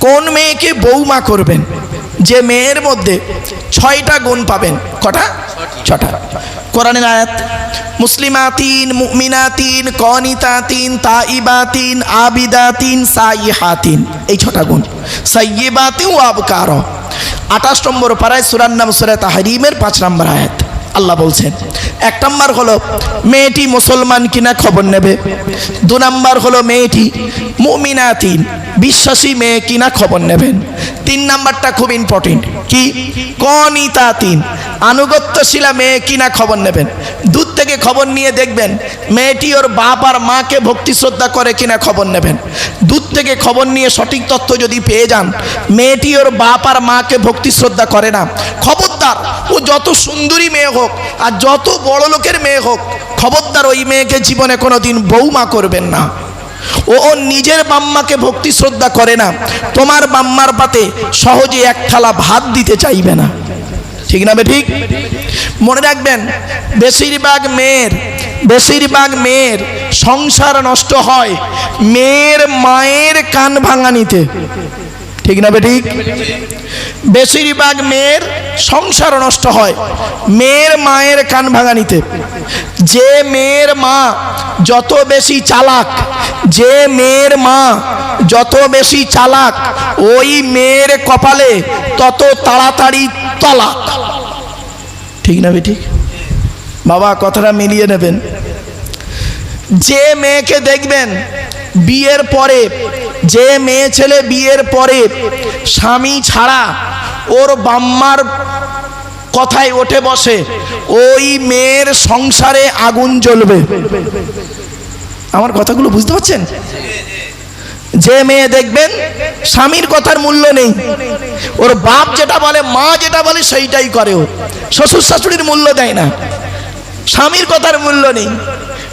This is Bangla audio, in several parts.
কোন মেয়েকে বৌমা করবেন? যে মেয়ের মধ্যে ছয়টা গুণ পাবেন। কটা? ছটা। কোরআনের আয়াত, মুসলিমাতিন, মুমিনাতিন, কনিতাতিন, তাইবাতিন, আবিদাতিন, সাইহাতিন। এই ছটা গুণ। সাইয়িবাতিন ও আবকার। আঠাশ নম্বর পাড়ায় সুরার নাম সুরা তাহারিমের পাঁচ নম্বর আয়াত। আল্লাহ বলছেন এক নম্বর হলো, মেয়েটি মুসলমান কিনা খবর নেবে। দু নম্বর হলো, মেয়েটি মুমিনাতিন, বিশ্বাসী মেয়ে কিনা খবর নেবেন। তিন নাম্বারটা খুব ইম্পর্টেন্ট কি? কনিতা তিন আনুগত্যশীলা মেয়ে কিনা খবর নেবেন। দূর থেকে খবর নিয়ে দেখবেন, মেয়েটি ওর বাপ আর মাকে ভক্তি শ্রদ্ধা করে কিনা খবর নেবেন। দূর থেকে খবর নিয়ে সঠিক তথ্য যদি পেয়ে যান, মেয়েটি ওর বাপ আর মাকে ভক্তি শ্রদ্ধা করে না। খবরদার। ও যত সুন্দরী মেয়ে হোক আর যত বড় লোকের মেয়ে হোক, খবরদার ওই মেয়েকে জীবনে কোনো দিন বৌমা করবেন না। ও ওর নিজের বাম্মাকে ভক্তি শ্রদ্ধা করে না, তোমার বাম্মার পাতে সহজে এক থালা ভাত দিতে চাইবে না। ঠিক না ঠিক? মনে রাখবেন, বেশিরভাগ মেয়ের বেশিরভাগ মেয়ের সংসার নষ্ট হয় মেয়ের মায়ের কান ভাঙানিতে ঠিক না বে ঠিক? বেশিরভাগ মেয়ের সংসার নষ্ট হয়, মেয়ের মায়ের কান ভাঙানিতে। যে মেয়ের মা যত বেশি চালাক, যে মেয়ের মা যত বেশি চালাক, ওই মেয়ের কপালে তত তাড়াতাড়ি তলাক। ঠিক না বে ঠিক? বাবা, কথাটা মিলিয়ে নেবেন। যে মেয়েকে দেখবেন, বিয়ের পরে যে মেয়ে ছেলে বিয়ের পরে স্বামী ছাড়া ওর বাম্মার কথায় ওঠে বসে, ওই মেয়ের সংসারে আগুন জ্বলবে। আমার কথাগুলো বুঝতে পারছেন? যে মেয়ে দেখবেন, স্বামীর কথার মূল্য নেই। ওর বাপ যেটা বলে, মা যেটা বলে, সেইটাই করে ও। শ্বশুর শাশুড়ির মূল্য দেয় না। স্বামীর কথার মূল্য নেই।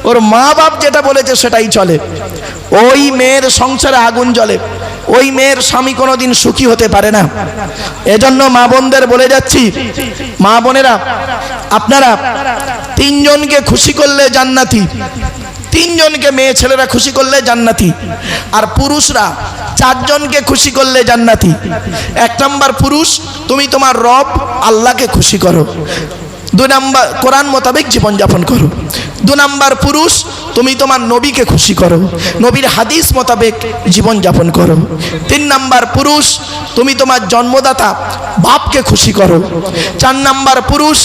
ওর মা বাপ যেটা বলেছে, সেটাই চলে। ওই মেয়ের সংসারে আগুন জ্বলে। ওই মেয়ের স্বামী কোনোদিন সুখী হতে পারে না। এজন্য মা বোনদের বলে যাচ্ছি, মা বোনেরা, আপনারা তিনজনকে খুশি করলে জান্নাতি, তিনজনকে মেয়ে ছেলেরা খুশি করলে জান্নাতি, আর পুরুষরা চারজনকে খুশি করলে জান্নাতি। এক নম্বর পুরুষ, তুমি তোমার রব আল্লাহকে খুশি করো। দু নাম্বার, কোরআন মোতাবেক জীবনযাপন করো। দু নাম্বার পুরুষ, তুমি তোমার নবীকে খুশি করো। নবীর হাদিস মোতাবেক জীবনযাপন করো। তিন নাম্বার পুরুষ, তুমি তোমার জন্মদাতা বাপকে খুশি করো। চার নাম্বার পুরুষ,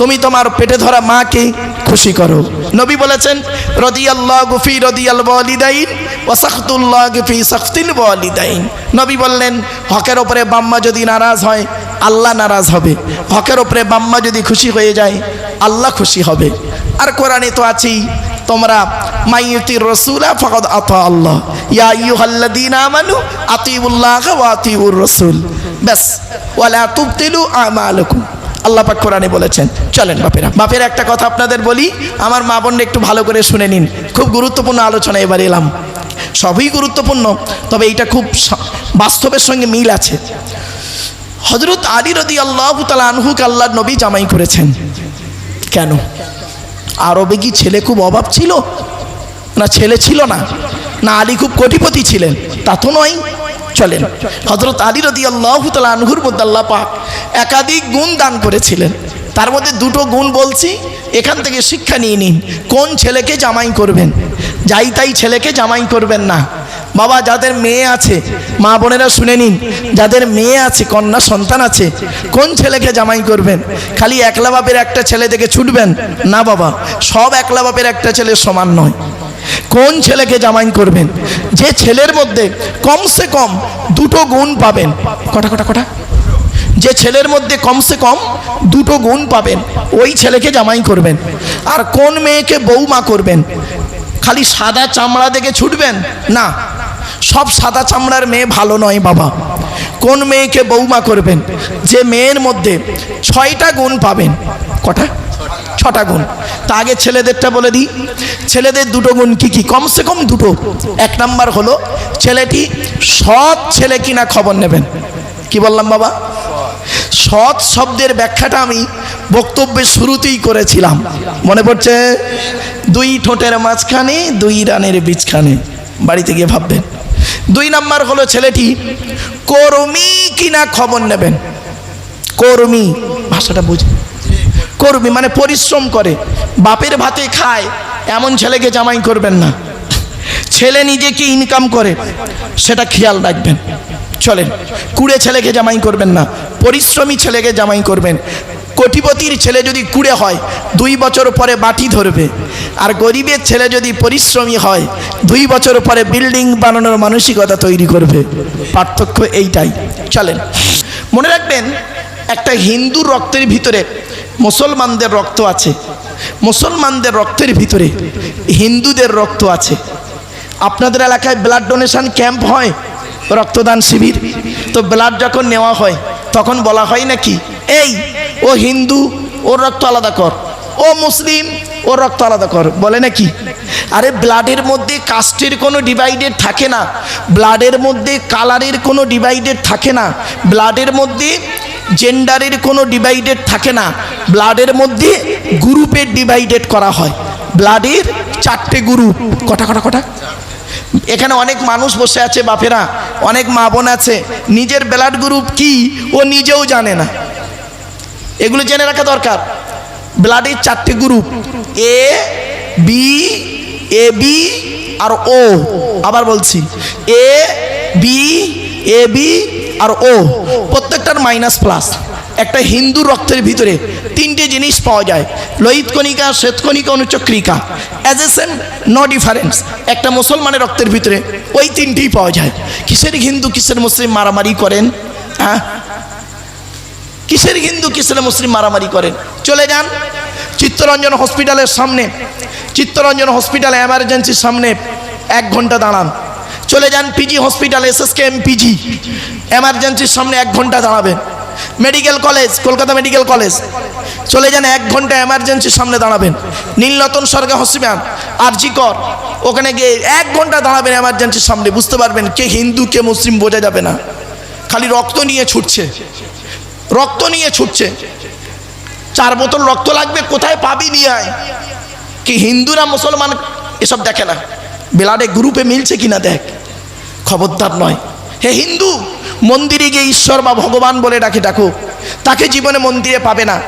তুমি তোমার পেটে ধরা মাকে খুশি করো। নবী বলেছেন, রদিয়াল্লাহ গুফি রদিয়াল ওয়ালিদাইন ওয়াসাখতুল্লাহ গুফি সাখতিল ওয়ালিদাইন। নবী বললেন, হকের ওপরে বাম্মা যদি নারাজ হয়, আল্লাহ নারাজ হবে। হকের ওপরে বাম্মা যদি খুশি হয়ে যায়, আল্লাহ খুশি হবে। আর কোরআনে তো আছেই। তোমরা মাইয়ুতির রসুলা ফকদ আত আল্লাহ। ইয়া ইয়ুহাল্লাদিন আমানু আতিউল্লাহ ওয়া আতিউর রসুল। ব্যাস, ওয়ালা তুবতিলু আমালুকুম। আল্লাহ পাক কোরআনে বলেছেন, চলেন বাপেরা। বাপের একটা কথা আপনাদের বলি, আমার মা বোন একটু ভালো করে শুনে নিন। খুব গুরুত্বপূর্ণ আলোচনা এবার এলাম। সবই গুরুত্বপূর্ণ, তবে এইটা খুব বাস্তবের সঙ্গে মিল আছে। হজরত আলী রদি আল্লাহ তালা আনহুক আল্লাহ নবী জামাই করেছেন। কেন? আরবে কি ছেলে খুব অভাব ছিল? না ছেলে ছিল না। না আলী খুব কোটিপতি ছিলেন। তা তো নয়। চলেন। হজরত আলী রদি আল্লাহ আনহুর আল্লাহ পাক একাধিক গুণ দান করেছিলেন। তার মধ্যে দুটো গুণ বলছি। এখান থেকে শিক্ষা নিয়ে নিন। কোন ছেলেকে জামাই করবেন? যাই তাই ছেলেকে জামাই করবেন না। বাবা, যাদের মেয়ে আছে, মা বোনেরা শুনে নিন, যাদের মেয়ে আছে, কন্যা সন্তান আছে, কোন ছেলেকে জামাই করবেন? খালি একলা বাপের একটা ছেলে থেকে ছুটবেন? না বাবা, সব একলা বাপের একটা ছেলে সমান নয়। কোন ছেলেকে জামাই করবেন? যে ছেলের মধ্যে কমসে কম দুটো গুণ পাবেন। কটা কটা কটা? যে ছেলের মধ্যে কমসে কম দুটো গুণ পাবেন, ওই ছেলেকে জামাই করবেন। আর কোন মেয়েকে বৌমা করবেন? খালি সাদা চামড়া দেখে ছুটবেন? না সব সাদা চামড়ার মেয়ে ভালো নয় বাবা। কোন মেয়েকে বৌমা করবেন? যে মেয়ের মধ্যে ছয়টা গুণ পাবেন। কটা? ছটা গুণ। তা আগে ছেলেদেরটা বলে দিই। ছেলেদের দুটো গুণ কি কি? কমসে কম দুটো। এক নাম্বার হলো, ছেলেটি সৎ ছেলে কিনা খবর নেবেন। কি বললাম বাবা? সৎ শব্দের ব্যাখ্যাটা আমি বক্তব্যের শুরুতেই করেছিলাম। মনে পড়ছে? দুই ঠোঁটের মাঝখানে, দুই রানের বীজখানে। বাড়িতে গিয়ে ভাববেন। দুই নাম্বার হলো ছেলেটি, কর্মী কিনা খবর নেবেন? কর্মী ভাষাটা বুঝে। কর্মী মানে পরিশ্রম করে, বাপের ভাতে খায়, এমন ছেলেকে জামাই করবেন না। ছেলে নিজে কি ইনকাম করে, সেটা খেয়াল রাখবেন। চলেন, কুড়ে ছেলেকে জামাই করবেন না, পরিশ্রমী ছেলেকে জামাই করবেন। কোটিপতির ছেলে যদি কুড়ে হয়, দুই বছর পরে বাটি ধরবে। আর গরিবের ছেলে যদি পরিশ্রমী হয়, দুই বছর পরে বিল্ডিং বানানোর মানসিকতা তৈরি করবে। পার্থক্য এইটাই। চলেন। মনে রাখবেন, একটা হিন্দুর রক্তের ভিতরে মুসলমানদের রক্ত আছে। মুসলমানদের রক্তের ভিতরে হিন্দুদের রক্ত আছে। আপনাদের এলাকায় ব্লাড ডোনেশন ক্যাম্প হয়, রক্তদান শিবির। তো ব্লাড যখন নেওয়া হয়, তখন বলা হয় নাকি, এই ও হিন্দু ওর রক্ত আলাদা কর। ও মুসলিম ওর রক্ত আলাদা কর। বলে নাকি? আরে ব্লাডের মধ্যে কাস্টের কোনো ডিভাইডেড থাকে না। ব্লাডের মধ্যে কালারের কোনো ডিভাইডেড থাকে না। ব্লাডের মধ্যে জেন্ডারের কোনো ডিভাইডেড থাকে না। ব্লাডের মধ্যে গ্রুপের ডিভাইডেড করা হয়। ব্লাডের চারটে গ্রুপ। কটা কটা কটা? এখানে অনেক মানুষ বসে আছে, বাপেরা। অনেক মা বোন আছে। নিজের ব্লাড গ্রুপ কি? ও নিজেও জানে না। এগুলো জেনে রাখা দরকার। ব্লাডের চারটে group A B A B R O আবার বলছি। এ বি এ বি আর ও প্রত্যেকটার মাইনাস প্লাস একটা হিন্দু রক্তের ভিতরে তিনটে জিনিস পাওয়া যায়। লোহিত কণিকা শ্বেতকণিকা অনুচক্রিকা। সেম নো ডিফারেন্স একটা মুসলমানের রক্তের ভিতরে ওই তিনটেই পাওয়া যায়। কিসের হিন্দু, কিসের মুসলিম মারামারি করেন? হ্যাঁ? কিসের হিন্দু, কিসের মুসলিম মারামারি করেন চলে যান। চিত্তরঞ্জন হসপিটালের সামনে, চিত্তরঞ্জন হসপিটাল এমার্জেন্সির সামনে এক ঘণ্টা দাঁড়ান। চলে যান PG hospital S S K M PG এমার্জেন্সির সামনে এক ঘণ্টা দাঁড়াবেন। Medical college, Kolkata medical college. চলে যান এক ঘণ্টা এমার্জেন্সির সামনে দাঁড়াবেন। নীলরতন সরকার হসপিটাল, আরজি কর। ওখানে গিয়ে এক ঘণ্টা দাঁড়াবেন এমার্জেন্সির সামনে। বুঝতে পারবেন কে হিন্দু, কে মুসলিম, বোঝা যাবে না। খালি রক্ত নিয়ে ছুটছে। রক্ত নিয়ে ছুটছে। চার বোতল রক্ত লাগবে, কোথায় পাবি নিয়ে আয় কি হিন্দুরা মুসলমান? এসব দেখে না। বেলাডে গ্রুপে মিলছে কিনা দেখ। খবরদার নয়। হে হিন্দু, মন্দিরে গিয়ে ঈশ্বর বা ভগবান বলে ডাকে ডাকো। তাকে জীবনে মন্দিরে পাবে না।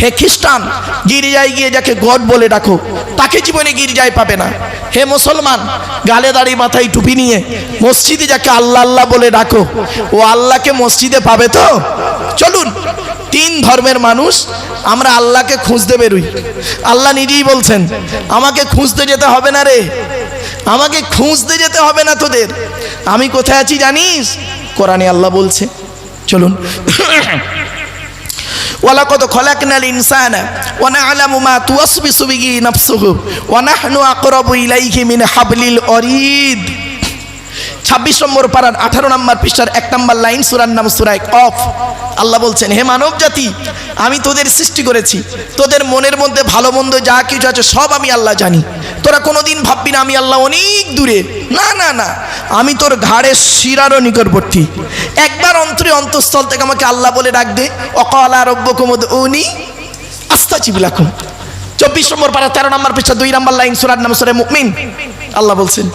হে খ্রিস্টান, গির্জায় গিয়ে যাকে গড বলে ডাকো, তাকে জীবনে গির্জায় পাবে না। হে মুসলমান, গালে দাঁড়িয়ে মাথায় টুপি নিয়ে মসজিদে যাকে আল্লাহ আল্লাহ বলে ডাকো, ও আল্লাহকে মসজিদে পাবে তো? চলুন, তিন ধর্মের মানুষ, আমরা আল্লাহকে খুঁজতে বেরোই। আল্লাহ নিজেই বলছেন, আমাকে খুঁজতে যেতে হবে না রে। আমাকে খুঁজতে যেতে হবে না তোদের। আমি কোথায় আছি জানিস? কোরআনে আল্লাহ বলছে। চলুন। ওয়ালাকদ মিন হাবলিল ওয়ারিদ ছাব্বিশ নম্বর পাড়ার আঠারো নম্বর পৃষ্ঠার এক নম্বর লাইন সুরার নাম সুরায় অফ আল্লাহ বলছেন, হে মানব জাতি আমি তোদের সৃষ্টি করেছি। তোদের মনের মধ্যে ভালো মন্দ যা কিছু আছে সব আমি আল্লাহ জানি। তোরা কোনোদিন ভাববি না আমি আল্লাহ অনেক দূরে। না না না, আমি তোর ঘাড়ের শিরারও নিকটবর্তী। একবার অন্তরে অন্তঃস্থল থেকে আমাকে আল্লাহ বলে ডাক দে। অকলা রব্য কুমদ উনি আস্তা চিবিলাকুম চব্বিশ নম্বর পারা তেরো নম্বর পৃষ্ঠা, দুই নম্বর লাইন, সুরার নাম সুরে মুকমিন আল্লাহ বলছেন,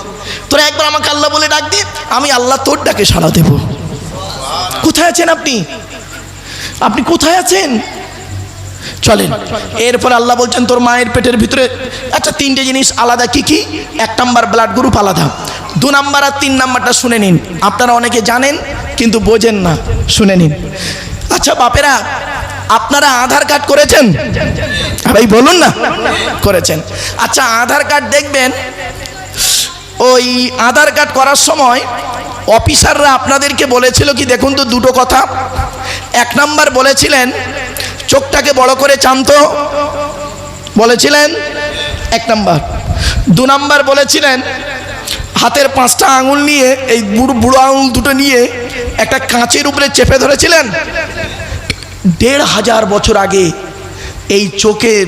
তোরা একবার আমাকে আল্লাহ বলে ডাক দিয়ে আমি আল্লাহ তোর ডাকে সাড়া দেব। কোথায় আছেন আপনি? আপনি কোথায় আছেন? চলেন, এরপর আল্লাহ বলছেন, তোর মায়ের পেটের ভিতরে আচ্ছা তিনটে জিনিস আলাদা, কি কি? এক নাম্বার ব্লাড গ্রুপ আলাদা, দু নাম্বার আর তিন নাম্বারটা শুনে নিন। আপনারা অনেকে জানেন, কিন্তু বোঝেন না, শুনে নিন। আচ্ছা বাপেরা আপনারা আধার কার্ড করেছেন? ভাই, বলুন না। করেছেন। আচ্ছা আধার কার্ড দেখবেন, ওই আধার কার্ড করার সময় অফিসাররা আপনাদেরকে বলেছিল কি, দেখুন তো দুটো কথা। এক নাম্বার বলেছিলেন, চোখটাকে বড় করে চান্ত। বলেছিলেন, এক নাম্বার। দু নাম্বার বলেছিলেন, হাতের পাঁচটা আঙুল নিয়ে, এই বুড়ো বুড়ো আঙুল দুটো নিয়ে একটা কাঁচের উপরে চেপে ধরেছিলেন। দেড় হাজার বছর আগে এই চোখের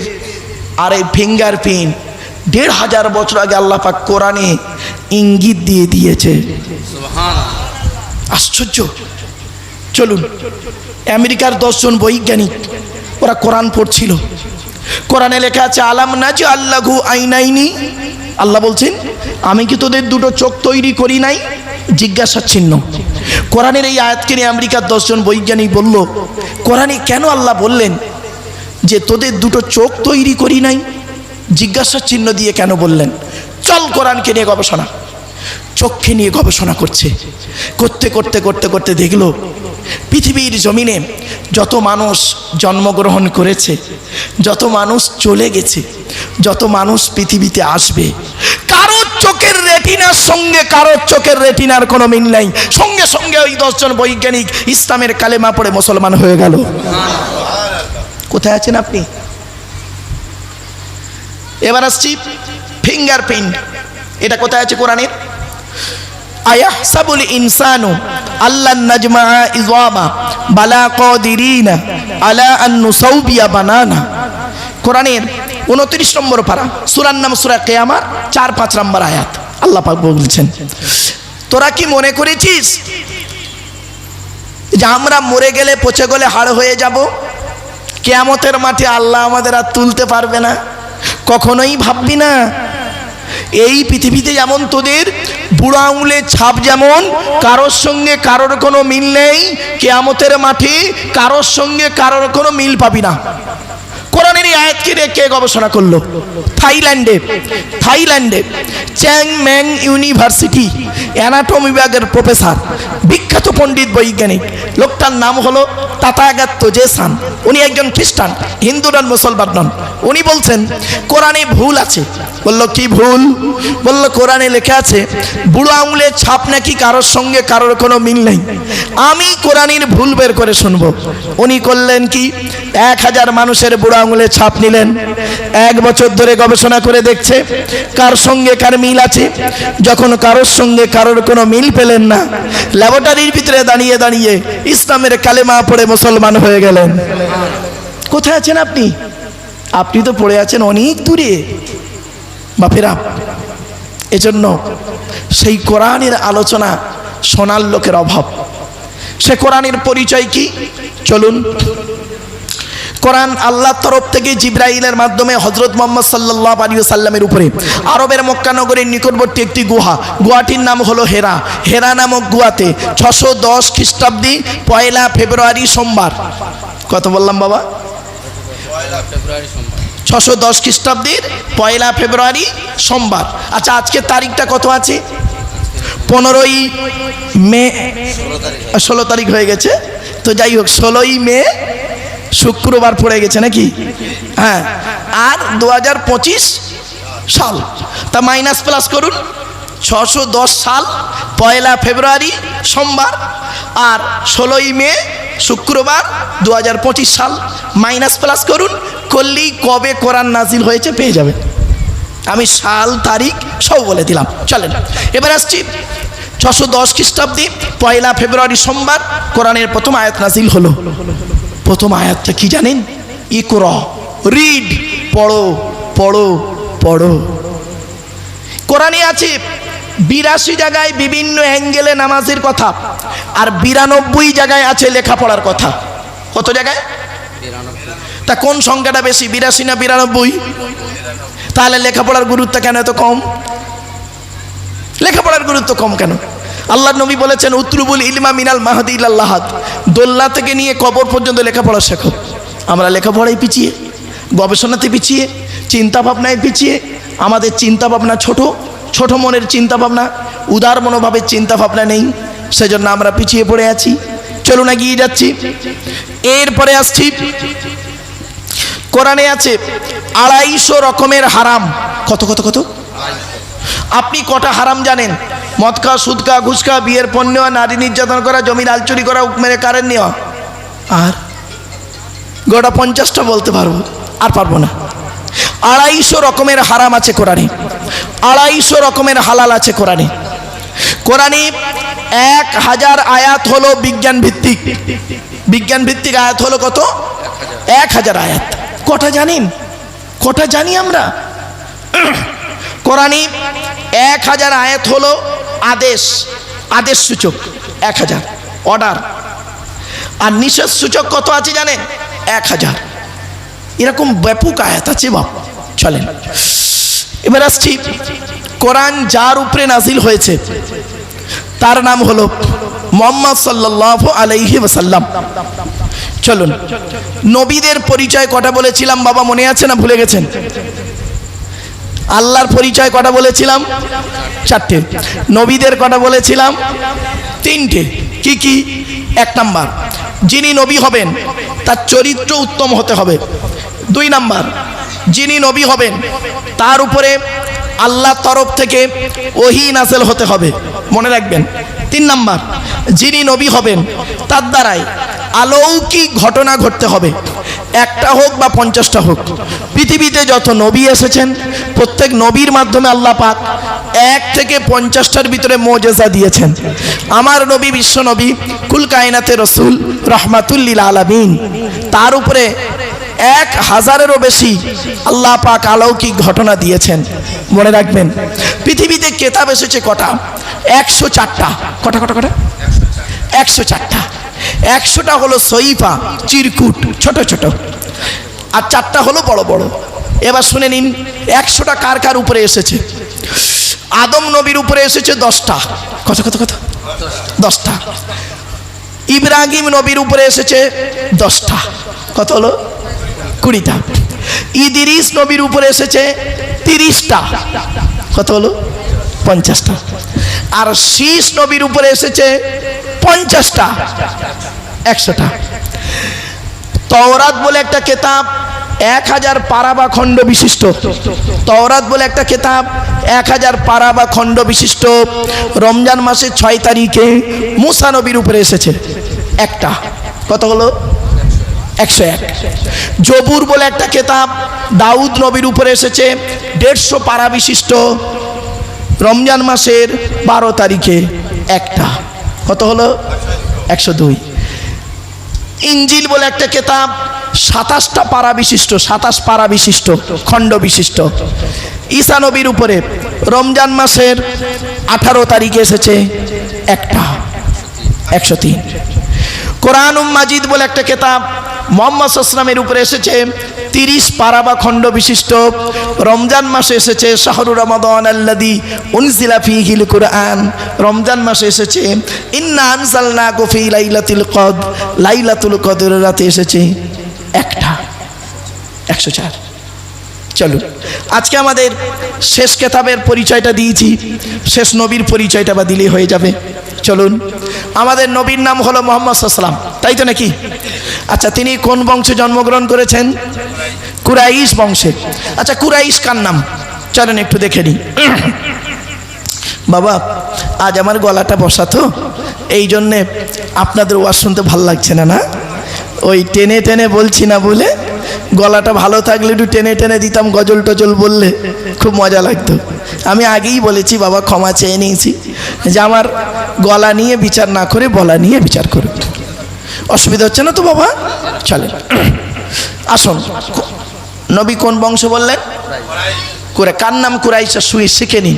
আর এই ফিঙ্গার প্রিন্ট দেড় হাজার বছর আগে আল্লাহ পাক কোরআনে ইঙ্গিত দিয়ে দিয়েছে। আশ্চর্য। চলুন, আমেরিকার দশজন বৈজ্ঞানিক, ওরা কোরআন পড়ছিল। কোরআনে লেখা আছে, আলাম না যে আল্লাহু আইনাইনি? আল্লাহ বলছেন, আমি কি তোদের দুটো চোখ তৈরি করি নাই? জিজ্ঞাসার চিহ্ন কোরআনের এই আয়াতকে নিয়ে আমেরিকার দশজন বৈজ্ঞানিক বলল, কোরআনে কেন আল্লাহ বললেন যে তোদের দুটো চোখ তৈরি করি নাই? জিজ্ঞাসার চিহ্ন দিয়ে কেন বললেন, চল কোরআনকে নিয়ে গবেষণা। চোখকে নিয়ে গবেষণা করছে। করতে করতে করতে করতে দেখল, পৃথিবীর জমিনে যত মানুষ জন্মগ্রহণ করেছে, যত মানুষ চলে গেছে, যত মানুষ পৃথিবীতে আসবে রেটিনার সঙ্গে কারোর চোখের রেটিনার কোনো মিল নাই। সঙ্গে সঙ্গে ওই দশজন বৈজ্ঞানিক ইসলামের কালেমা পড়ে মুসলমান হয়ে গেল। কোথায় আছেন আপনি? এবার আসছি ফিঙ্গারপ্রিন্ট এটা কোথায় আছে কোরআনের? আয়াহসাবুল ইনসানু আল্লাহ নাজমা ইজওয়ামা বালা কদিরিনা আলা আন নুসাউবিয়া বানানা। কোরআনের উনত্রিশ নম্বর পারা, সুরার নাম সুরা কেয়ামার, চার পাঁচ নম্বর আয়াত। আল্লাহ পাক বলছেন। তোরা কি মনে করেছিস যে আমরা মরে গেলে পচে গেলে হাড় হয়ে যাব? কেয়ামতের মাঠে আল্লাহ আমাদের আর তুলতে পারবে না। কখনোই ভাববি না। এই পৃথিবীতে যেমন তোদের বুড়ো আঙুলের ছাপ যেমন, কারোর সঙ্গে কারোর কোনো মিল নেই, কেয়ামতের মাঠে কারোর সঙ্গে কারোর কোনো মিল পাবি না। কোরআনের এই আয়াতকে নিয়ে কে গবেষণা করল? থাইল্যান্ডে থাইল্যান্ডে চ্যাং ম্যাং ইউনিভার্সিটি, অ্যানাটমি বিভাগের প্রফেসর, বিখ্যাত পণ্ডিত বৈজ্ঞানিক। লোকটার নাম হলো তাতাগাত্ত জেসান। উনি একজন খ্রিস্টান, হিন্দু নন, মুসলমান নন। উনি বলছেন, কোরআনে ভুল আছে। বলল, কি ভুল? বলল, কোরআনে লেখা আছে, বুড়ো আঙুলের ছাপ নাকি কারোর সঙ্গে কারোর কোনো মিল নেই। আমি কোরআনের ভুল বের করে শুনব। উনি করলেন কি? এক হাজার মানুষের বুড়ো আঙুলের ছাপ নিলেন। এক বছর ধরে গবেষণা করে দেখছে, কার সঙ্গে কার মিল আছে। যখন কারোর সঙ্গে কারোর কোনো মিল পেলেন না, ল্যাবরেটরির ভিতরে দাঁড়িয়ে দাঁড়িয়ে ইসলামের কালেমা পড়ে মুসলমান হয়ে গেলেন। কোথায় আছেন আপনি? আপনি তো পড়ে আছেন অনেক দূরে। বাপেরা, এজন্য সেই কোরআনের আলোচনা শোনার লোকের অভাব। সে কোরআনের পরিচয় কি? চলুন। কোরআন আল্লাহর তরফ থেকে জিব্রাইলের মাধ্যমে হজরত মোহাম্মদ সাল্লাহ আলী সাল্লামের উপরে। আরবের মক্কানগরের নিকটবর্তী একটি গুহা। গুহাটির নাম হলো হেরা। হেরা নামক গুহাতে ছশো দশ খ্রিস্টাব্দী পয়লা ফেব্রুয়ারি সোমবার। কত বললাম বাবা? ছশো দশ খ্রিস্টাব্দের পয়লা ফেব্রুয়ারি সোমবার। আচ্ছা আজকের তারিখটা কত আছে? পনেরোই মে ষোলো তারিখ হয়ে গেছে। তো যাই হোক ষোলোই মে শুক্রবার পড়ে গেছে নাকি? হ্যাঁ। আর দু হাজার পঁচিশ সাল, তা মাইনাস প্লাস করুন। ছশো সাল, পয়লা ফেব্রুয়ারি, সোমবার। আর ষোলোই মে, শুক্রবার দু হাজার পঁচিশ সাল মাইনাস প্লাস করুন। করলেই কবে কোরআন নাজিল হয়েছে পেয়ে যাবেন। আমি সাল, তারিখ সব বলে দিলাম। চলেন, এবার আসছি ছশো দশ খ্রিস্টাব্দে, পয়লা ফেব্রুয়ারি, সোমবার, কোরআনের প্রথম আয়াত নাজিল হলো। প্রথম আয়াতটা কি জানেন? ইকর রিড পড়ো পড়ো পড়ো। কোরআনে আছে, বিরাশি জায়গায় বিভিন্ন অ্যাঙ্গেলে নামাজের কথা, আর বিরানব্বই জায়গায় আছে লেখাপড়ার কথা। কত জায়গায়? তা কোন সংখ্যাটা বেশি, বিরাশি না বিরানব্বই? তাহলে লেখাপড়ার গুরুত্ব কেন এত কম? লেখাপড়ার গুরুত্ব কম কেন? আল্লাহ নবী বলেছেন, উত্রুবুল ইলমা মিনাল মাহাদি ইল্লাহাদ দোল্লা থেকে নিয়ে কবর পর্যন্ত লেখাপড়া শেখো। আমরা লেখাপড়ায় পিছিয়ে, গবেষণাতে পিছিয়ে চিন্তা ভাবনায় পিছিয়ে, আমাদের চিন্তা ভাবনা ছোট ছোট মনের চিন্তা ভাবনা উদার মনোভাবের চিন্তা ভাবনা নেই, সেজন্য আমরা পিছিয়ে পড়ে আছি। চলুন এগিয়ে যাচ্ছি। এরপরে আসছি। কোরআনে আছে, আড়াইশো রকমের হারাম। কত কত কত? আপনি কটা হারাম জানেন? মদ খাওয়া সুদ খাওয়া ঘুষ খাওয়া বিয়ের পণ্য নেওয়া নারী নির্যাতন করা, জমির আলচুরি করা উক মেরে কারেন্ট নেওয়া। আর গোটা পঞ্চাশটা বলতে পারব, আর পারব না। আড়াইশো রকমের হারাম আছে কোরআনে। আড়াইশো রকমের হালাল আছে কোরআনে। কোরআনে এক হাজার আয়াত হলো বিজ্ঞান ভিত্তিক বিজ্ঞান ভিত্তিক আয়াত হলো কত? এক হাজার আয়াত। কটা জানেন? কটা জানি আমরা? কোরআনে এক হাজার আয়াত হলো আদেশ আদেশ সূচক, এক হাজার। অর্ডার আর নিষেধ সূচক কত আছে জানেন? এক হাজার। এরকম ব্যাপক আয়াত আছে বাপ। চলেন। এবার আসছি। কোরআন যার উপরে নাজিল হয়েছে, তার নাম হলো মোহাম্মদ সাল্লাহ আলাইহি ওসাল্লাম চলুন। নবীদের পরিচয় কটা বলেছিলাম বাবা, মনে আছে না ভুলে গেছেন? আল্লাহর পরিচয় কটা বলেছিলাম? চারটে। নবীদের কটা বলেছিলাম। তিনটে। কি কি? এক নাম্বার। যিনি নবী হবেন, তার চরিত্র উত্তম হতে হবে। দুই নাম্বার। যিনি নবী হবেন, তার উপরে আল্লাহ তরফ থেকে ওহি নাসেল হতে হবে। মনে রাখবেন। তিন নাম্বার। যিনি নবী হবেন, তার দ্বারাই আলৌকিক ঘটনা ঘটতে হবে। একটা হোক বা পঞ্চাশটা হোক, পৃথিবীতে যত নবী এসেছেন, প্রত্যেক নবীর মাধ্যমে আল্লাহ পাক এক থেকে পঞ্চাশটার ভিতরে মোজেজা দিয়েছেন। আমার নবী বিশ্ব নবী, কুল কায়নাতে রসুল রহমাতুল্লিল আলামিন। তার উপরে এক হাজারেরও বেশি আল্লাহ পাক অলৌকিক ঘটনা দিয়েছেন। মনে রাখবেন, পৃথিবীতে কেতাব এসেছে কটা? একশো চারটা। কটা কটা কটা? একশো চারটা। একশোটা হলো সইফা, চিরকুট, ছোট ছোট। আর চারটা হলো বড় বড়। এবার শুনে নিন, একশোটা কার কার উপরে এসেছে? আদম নবীর উপরে এসেছে দশটা। কত কত কত দশটা। ইব্রাহিম নবীর উপরে এসেছে দশটা। কত হলো? কুড়িটা। ইদিরিস নবীর উপরে এসেছে তিরিশটা। কত হলো? পঞ্চাশটা। আর শীষ নবীর উপরে এসেছে পঞ্চাশটা, একশোটা। তওরাত বলে একটা কেতাব এক হাজার পারা বা খণ্ড বিশিষ্ট। তওরাত বলে একটা কেতাব এক হাজার পারা বা খণ্ড বিশিষ্ট। রমজান মাসের ছয় তারিখে মুসা নবীর উপরে এসেছে। একটা। কত হলো? একশো এক। জবুর বলে একটা কেতাব দাউদ নবীর উপরে এসেছে। দেড়শো পারা বিশিষ্ট। রমজান মাসের বারো তারিখে একটা। কত হলো? একশো দুই। ইঞ্জিল বলে একটা কেতাব, সাতাশটা পারা বিশিষ্ট, সাতাশ পারা বিশিষ্ট, খণ্ড বিশিষ্ট। ঈশানবীর উপরে রমজান মাসের আঠারো তারিখে এসেছে একটা, একশো তিন। কোরআন মাজিদ বলে একটা কেতাব মোহাম্মদ আসলামের উপরে এসেছে তিরিশ পারা বা খণ্ড বিশিষ্ট। রমজান মাসে এসেছে শাহরুর রমাদন আল্লাদি উনজিলা ফিহিল কুরআন। রমজান মাসে এসেছে, ইন্না আনসালনা গফি লাইলাতুল কদ লাইলাতুল কদর রাতে এসেছে একটা, একশো চার। চলুন আজকে আমাদের শেষ কেতাবের পরিচয়টা দিয়েছি। শেষ নবীর পরিচয়টা বা দিলেই হয়ে যাবে। চলুন। আমাদের নবীর নাম হলো মোহাম্মদ সাল্লাম তাই তো নাকি? আচ্ছা তিনি কোন বংশে জন্মগ্রহণ করেছেন? কুরাইশ বংশে। আচ্ছা কুরাইশ কার নাম? চলেন একটু দেখে নিই। বাবা, আজ আমার গলাটা বসা তো। এই জন্যে আপনাদের ওয়াজ শুনতে ভালো লাগছে না না? ওই টেনে টেনে বলছি না বলে গলাটা ভালো থাকলে একটু টেনে টেনে দিতাম, গজল টজল বললে খুব মজা লাগতো। আমি আগেই বলেছি, বাবা ক্ষমা চেয়ে নিয়েছি যে আমার গলা নিয়ে বিচার না করে, বলা নিয়ে বিচার করুক। অসুবিধা হচ্ছে না তো বাবা? চলে। আসুন। নবী কোন বংশ বললেন? করে কার নাম কুরাইশা শুয়ে শিখে নিন।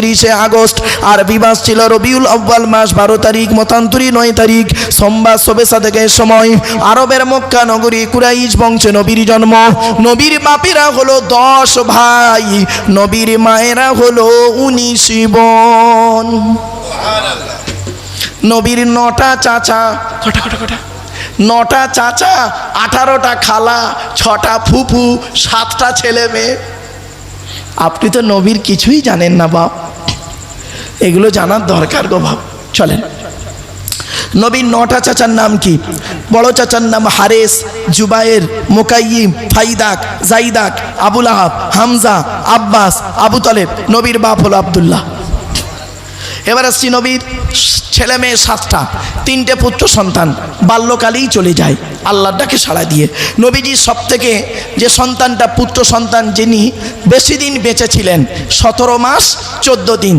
আগস্ট। আর বিবাস ছিল রবিউল আব্বাল মাস বারো তারিখ মতান্তরী নয় তারিখ সোমবার সবে সাদেকের সময়। আরবের মক্কা নগরী কুরাইশ বংশে নবীর জন্ম। নবীর বাপেরা হলো দশ ভাই নবীর মায়েরা হলো উনিশ বোন। নবীর নটা চাচা কটা কটা কটা? নটা চাচা আঠারোটা খালা ছটা ফুফু সাতটা ছেলে মেয়ে। আপনি তো নবীর কিছুই জানেন না বাপ। এগুলো জানার দরকার গো বাপ। চলেন। নবীর নটা চাচার নাম কি? বড় চাচার নাম হারেস, জুবায়ের মোকাইম ফাইদাক, জাইদাক, আবুল আহাব, হামজা, আব্বাস, আবু তালেব। নবীর বাপ হলো আবদুল্লাহ। এবার আসছি নবীর ছেলে মেয়ে সাতটা, তিনটে পুত্র সন্তান, বাল্যকালেই চলে যায়, আল্লাহর ডাকে সাড়া দিয়ে। নবীজির সব থেকে যে সন্তানটা, পুত্র সন্তান যিনি বেশি দিন বেঁচে ছিলেন সতেরো মাস, চোদ্দ দিন।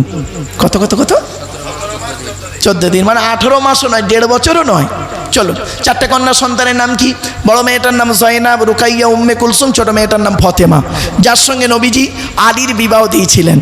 কত কত কত? চোদ্দ দিন মানে আঠেরো মাসও নয়, দেড় বছরও নয়। চলো চারটে কন্যা সন্তানের নাম কি? বড় মেয়েটার নাম জয়নাব, রুকাইয়া, উম্মে কুলসুম, ছোট মেয়েটার নাম ফতেমা। যার সঙ্গে নবীজি আলীর বিবাহ দিয়েছিলেন।